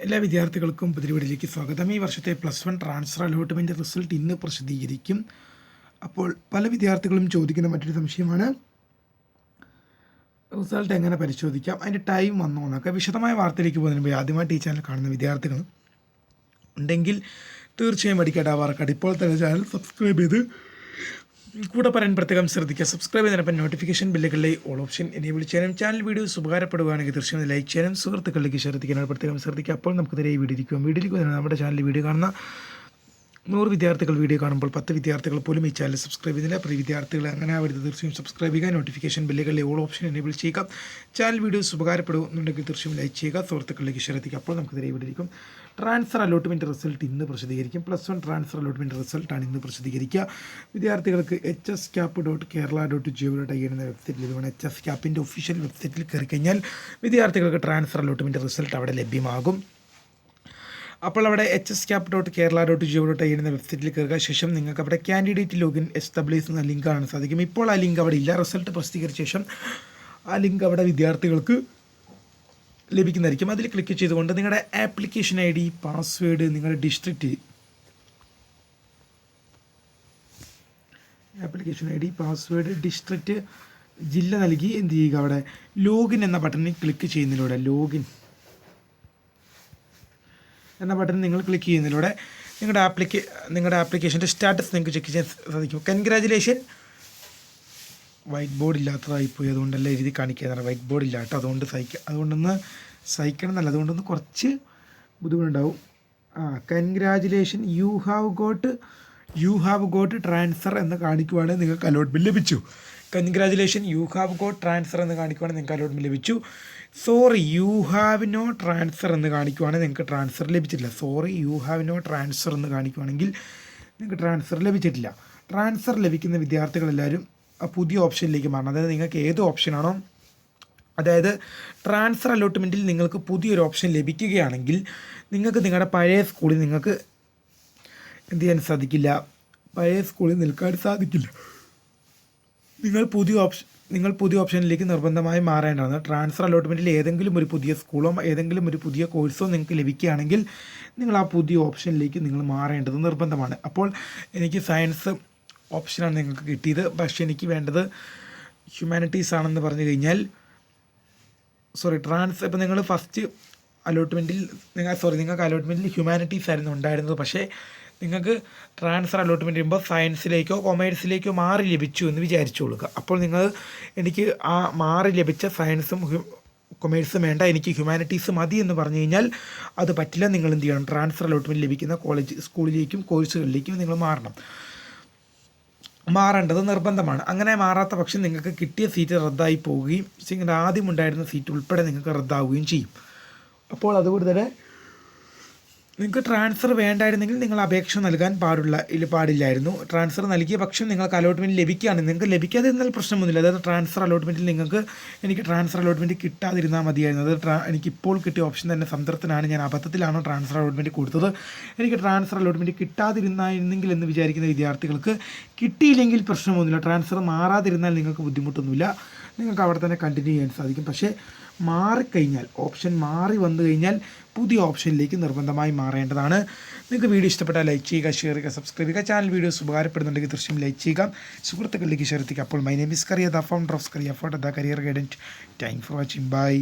എല്ലാ വിദ്യാർത്ഥികൾക്കും പുതിരിവിടിലേക്ക് സ്വാഗതം. ഈ വർഷത്തെ plus one transfer allotment result ഇന്ന് പ്രസിദ്ധീകരിക്കും. അപ്പോൾ പല വിദ്യാർത്ഥികളും ചോദിക്കുന്ന മറ്റൊരു സംശയമാണ്. റിസൾട്ട് എങ്ങനെ പരിശോധിക്കാം? അതിന്റെ ടൈം വന്നോ എന്നൊക്കെ വിശദമായ വാർത്തയിലേക്ക് പോകുന്നതിന് മുമ്പ് ആദ്യമായിട്ട് ഈ ചാനൽ കാണുന്ന വിദ്യാർത്ഥികൾ ഉണ്ടെങ്കിൽ തീർച്ചയായും അടിക്കട്ടെ വാർക്കട്ടെ ഇപ്പോൾ തന്നെ ചാനൽ സബ്സ്ക്രൈബ് ചെയ്ത് കൂടെ പറയാൻ പ്രത്യേകം ശ്രദ്ധിക്കുക. സബ്സ്ക്രൈബ് ചെയ്യുന്നതിനൊപ്പം നോട്ടിഫിക്കേഷൻ ബില്ലുകളിലെ ഓൾ ഓപ്ഷൻ എനേബിൾ ചെയ്യാനും ചാനൽ വീഡിയോസ് ഉപകാരപ്പെടുകയാണെങ്കിൽ തീർച്ചയായും ലൈക്ക് ചെയ്യാനും സുഹൃത്തുക്കളിലേക്ക് ശ്രദ്ധിക്കാനും പ്രത്യേകം ശ്രദ്ധിക്കുക. അപ്പോൾ നമുക്ക് ഈ വീഡിയോ ഇരിക്കും വീഡിയോയിലേക്ക് നമ്മുടെ ചാനൽ വീഡിയോ കാണുന്ന നൂറ് വിദ്യാർത്ഥികൾ വീഡിയോ കാണുമ്പോൾ പത്ത് വിദ്യാർത്ഥികൾ പോലും ഈ ചാനൽ സബ്സ്ക്രൈബ് ചെയ്തില്ല. അപ്പോൾ വിദ്യാർത്ഥികൾ അങ്ങനെ ആവരുത്. തീർച്ചയായും സബ്സ്ക്രൈബ് ചെയ്യുക. നോട്ടിഫിക്കേഷൻ ബില്ലുകളിലെ ഓൾ ഓപ്ഷൻ എനേബിൾ ചെയ്യുക. ചാനൽ വീഡിയോസ് ഉപകാരപ്പെടുന്നുണ്ടെങ്കിൽ തീർച്ചയായും ലൈക്ക് ചെയ്യുക. സുഹൃത്തുക്കളിലേക്ക് ശ്രദ്ധിക്കുക അപ്പോൾ നമുക്ക് ഇവിടെ ട്രാൻസ്ഫർ അലോട്ട്മെന്റ് റിസൾട്ട് ഇന്ന് പ്രസിദ്ധീകരിക്കും. പ്ലസ് വൺ ട്രാൻസ്ഫർ അലോട്ട്മെന്റ് റിസൾട്ടാണ് ഇന്ന് പ്രസിദ്ധീകരിക്കുക. വിദ്യാർത്ഥികൾക്ക് H S cap dot Kerala dot GO dot I എന്ന വെബ്സൈറ്റിൽ ഇതുവാണ് എച്ച് എസ് ക്യാപ്പിന്റെ ഒഫീഷ്യൽ വെബ്സൈറ്റിൽ കയറി കഴിഞ്ഞാൽ വിദ്യാർത്ഥികൾക്ക് ട്രാൻസ്ഫർ അലോട്ട്മെന്റ് റിസൾട്ട് അവിടെ ലഭ്യമാകും. അപ്പോൾ അവിടെ H S cap dot Kerala dot GO dot I എന്ന വെബ്സൈറ്റിൽ കയറുക. ശേഷം നിങ്ങൾക്ക് അവിടെ കാൻഡിഡേറ്റ് ലോഗിൻ എസ്റ്റാബ്ലിഷ് എന്ന ലിങ്ക് കാണാൻ സാധിക്കും. ഇപ്പോൾ ആ ലിങ്ക് അവിടെ ഇല്ല. റിസൾട്ട് പ്രസിദ്ധീകരിച്ച ശേഷം ആ ലിങ്ക് അവിടെ വിദ്യാർത്ഥികൾക്ക് ലഭിക്കുന്നതായിരിക്കും. അതിൽ ക്ലിക്ക് ചെയ്തുകൊണ്ട് നിങ്ങളുടെ ആപ്ലിക്കേഷൻ ഐ ഡി പാസ്വേഡ് നിങ്ങളുടെ district application I D password district ജില്ല നൽകി എന്ത് ചെയ്യുക അവിടെ? ലോഗിൻ എന്ന ബട്ടണിൽ ക്ലിക്ക് ചെയ്യുന്നതിലൂടെ ലോഗിൻ എന്ന ബട്ടൺ നിങ്ങൾ ക്ലിക്ക് ചെയ്യുന്നതിലൂടെ നിങ്ങളുടെ ആപ്ലിക്ക നിങ്ങളുടെ ആപ്ലിക്കേഷന്റെ സ്റ്റാറ്റസ് നിങ്ങൾക്ക് ചെക്ക് ചെയ്യാൻ സാധിക്കും. കൺഗ്രാജുലേഷൻ വൈറ്റ് ബോർഡ് ഇല്ലാത്തതായി പോയി. അതുകൊണ്ടല്ല എഴുതി കാണിക്കുക വൈറ്റ് ബോർഡ് ഇല്ല കേട്ടോ. അതുകൊണ്ട് സഹിക്കുക അതുകൊണ്ടൊന്ന് സഹിക്കണം എന്നല്ല അതുകൊണ്ടൊന്ന് കുറച്ച് ബുദ്ധിമുട്ടുണ്ടാവും. ആ congratulation you have got you have got transfer എന്ന് കാണിക്കുവാണെങ്കിൽ നിങ്ങൾക്ക് അലോട്ട്മെന്റ് ലഭിച്ചു. Congratulation you have go transfer എന്ന് കാണിക്കുവാണെങ്കിൽ നിങ്ങൾക്ക് അലോട്ട്മെന്റ് ലഭിച്ചു. Sorry you have no transfer എന്ന് കാണിക്കുവാണെങ്കിൽ നിങ്ങൾക്ക് ട്രാൻസ്ഫർ ലഭിച്ചിട്ടില്ല. Sorry you have no transfer എന്ന് കാണിക്കുവാണെങ്കിൽ നിങ്ങൾക്ക് ട്രാൻസ്ഫർ ലഭിച്ചിട്ടില്ല. ട്രാൻസ്ഫർ ലഭിക്കുന്ന വിദ്യാർത്ഥികളെല്ലാവരും പുതിയ ഓപ്ഷനിലേക്ക് മാറണം. അതായത് നിങ്ങൾക്ക് ഏത് ഓപ്ഷനാണോ അതായത് ട്രാൻസ്ഫർ അലോട്ട്മെന്റിൽ നിങ്ങൾക്ക് പുതിയൊരു ഓപ്ഷൻ ലഭിക്കുകയാണെങ്കിൽ നിങ്ങൾക്ക് നിങ്ങളുടെ പഴയ സ്കൂളിൽ നിങ്ങൾക്ക് എന്ത് ചെയ്യാൻ സാധിക്കില്ല? പഴയ സ്കൂളിൽ നിൽക്കാൻ സാധിക്കില്ല. നിങ്ങൾ പുതിയ ഓപ്ഷൻ നിങ്ങൾ പുതിയ ഓപ്ഷനിലേക്ക് നിർബന്ധമായി മാറേണ്ടതാണ്. ട്രാൻസ്ഫർ അലോട്ട്മെന്റിൽ ഏതെങ്കിലും ഒരു പുതിയ സ്കൂളോ ഏതെങ്കിലും ഒരു പുതിയ കോഴ്സോ നിങ്ങൾക്ക് ലഭിക്കുകയാണെങ്കിൽ നിങ്ങൾ ആ പുതിയ ഓപ്ഷനിലേക്ക് നിങ്ങൾ മാറേണ്ടത് നിർബന്ധമാണ്. അപ്പോൾ എനിക്ക് സയൻസ് ഓപ്ഷനാണ് നിങ്ങൾക്ക് കിട്ടിയത്. പക്ഷേ എനിക്ക് വേണ്ടത് ഹ്യൂമാനിറ്റീസ് ആണെന്ന് പറഞ്ഞു കഴിഞ്ഞാൽ സോറി ട്രാൻസ് ഇപ്പം നിങ്ങൾ ഫസ്റ്റ് അലോട്ട്മെന്റിൽ നിങ്ങൾ സോറി നിങ്ങൾക്ക് അലോട്ട്മെന്റിൽ ഹ്യൂമാനിറ്റീസ് ആയിരുന്നു ഉണ്ടായിരുന്നത്. പക്ഷേ നിങ്ങൾക്ക് ട്രാൻസ്ഫർ അലോട്ട്മെന്റ് ചെയ്യുമ്പോൾ സയൻസിലേക്കോ കൊമേഴ്സിലേക്കോ മാറി ലഭിച്ചു എന്ന് വിചാരിച്ചു കൊടുക്കുക അപ്പോൾ നിങ്ങൾ എനിക്ക് ആ മാറി ലഭിച്ച സയൻസും കൊമേഴ്സും വേണ്ട എനിക്ക് ഹ്യൂമാനിറ്റീസ് മതി എന്ന് പറഞ്ഞു കഴിഞ്ഞാൽ അത് പറ്റില്ല. നിങ്ങൾ എന്ത് ചെയ്യണം? ട്രാൻസ്ഫർ അലോട്ട്മെന്റ് ലഭിക്കുന്ന കോളേജ് സ്കൂളിലേക്കും കോഴ്സുകളിലേക്കും നിങ്ങൾ മാറണം. മാറേണ്ടത് നിർബന്ധമാണ്. അങ്ങനെ മാറാത്ത പക്ഷം നിങ്ങൾക്ക് കിട്ടിയ സീറ്റ് റദ്ദായി പോവുകയും നിങ്ങളുടെ ആദ്യം ഉണ്ടായിരുന്ന സീറ്റ് ഉൾപ്പെടെ നിങ്ങൾക്ക് റദ്ദാവുകയും ചെയ്യും. അപ്പോൾ അതുകൊണ്ട് തന്നെ നിങ്ങൾക്ക് ട്രാൻസ്ഫർ വേണ്ടായിരുന്നെങ്കിൽ നിങ്ങൾ അപേക്ഷ നൽകാൻ പാടുള്ള പാടില്ലായിരുന്നു. ട്രാൻസ്ഫർ നൽകിയ പക്ഷം നിങ്ങൾക്ക് അലോട്ട്മെന്റ് ലഭിക്കുകയാണ് നിങ്ങൾക്ക് ലഭിക്കാതെ ഇരുന്നാൽ പ്രശ്നമൊന്നുമില്ല. അതായത് ട്രാൻസ്ഫർ അലോട്ട്മെന്റിൽ നിങ്ങൾക്ക് എനിക്ക് ട്രാൻസ്ഫർ അലോട്ട്മെന്റ് കിട്ടാതിരുന്നാൽ മതിയായിരുന്നു. അത് ട്രാ എനിക്ക് ഇപ്പോൾ കിട്ടിയ ഓപ്ഷൻ തന്നെ സംതൃപ്തനാണ്. ഞാൻ അബദ്ധത്തിലാണോ ട്രാൻസ്ഫർ അലോട്ട്മെന്റ് കൊടുത്തത്. എനിക്ക് ട്രാൻസ്ഫർ അലോട്ട്മെന്റ് കിട്ടാതിരുന്നായിരുന്നെങ്കിൽ എന്ന് വിചാരിക്കുന്ന വിദ്യാർത്ഥികൾക്ക് കിട്ടിയില്ലെങ്കിൽ പ്രശ്നമൊന്നുമില്ല. ട്രാൻസ്ഫർ മാറാതിരുന്നാൽ നിങ്ങൾക്ക് ബുദ്ധിമുട്ടൊന്നുമില്ല. നിങ്ങൾക്ക് അവിടെ തന്നെ കണ്ടിന്യൂ ചെയ്യാൻ സാധിക്കും. പക്ഷേ മാറിക്കഴിഞ്ഞാൽ ഓപ്ഷൻ മാറി വന്നു കഴിഞ്ഞാൽ പുതിയ ഓപ്ഷനിലേക്ക് നിർബന്ധമായി മാറേണ്ടതാണ്. നിങ്ങൾക്ക് വീഡിയോ ഇഷ്ടപ്പെട്ടാൽ ലൈക്ക് ചെയ്യുക ഷെയർ ചെയ്യുക സബ്സ്ക്രൈബ് ചെയ്യുക. ചാനൽ വീഡിയോസ് ഉപകാരപ്പെടുന്നുണ്ടെങ്കിൽ തീർച്ചയായും ലൈക്ക് ചെയ്യുക. സുഹൃത്തുക്കളിലേക്ക് ഷെയർ എത്തിക്കുക. അപ്പോൾ my name is Kariya the founder of Kariya photo the career guidance thank for watching bye